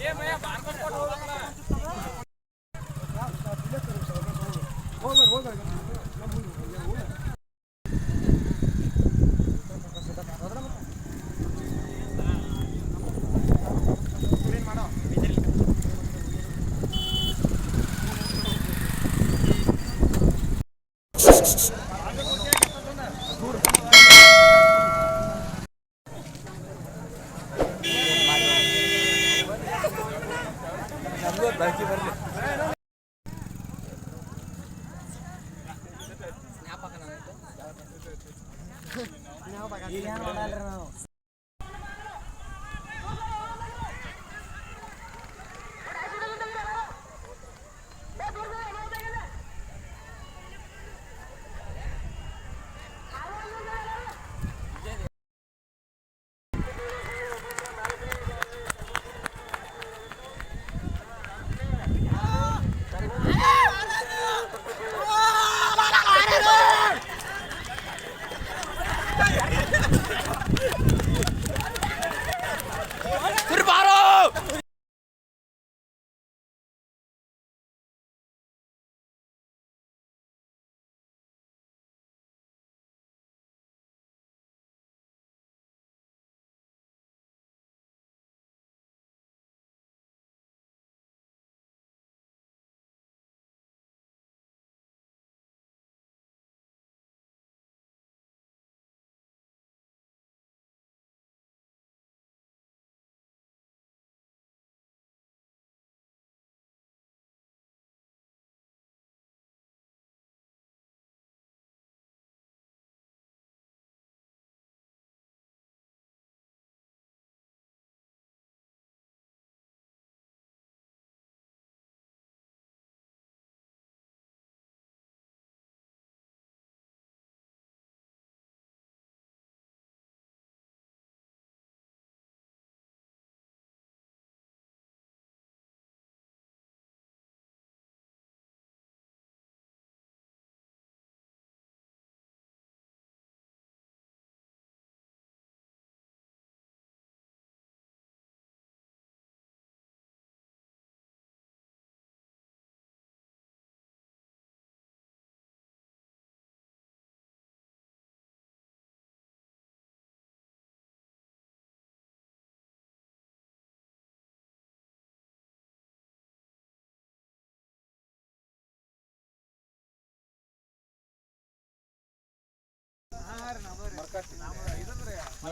ಏ ಮಯ ಬಾಂಧವ ನಾವು.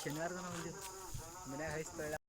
ಶನಿವಾರ ದಿನ ಒಂದು ಮನ್ಯಾಗ ಹಾಯಿಸ್ತಾಳ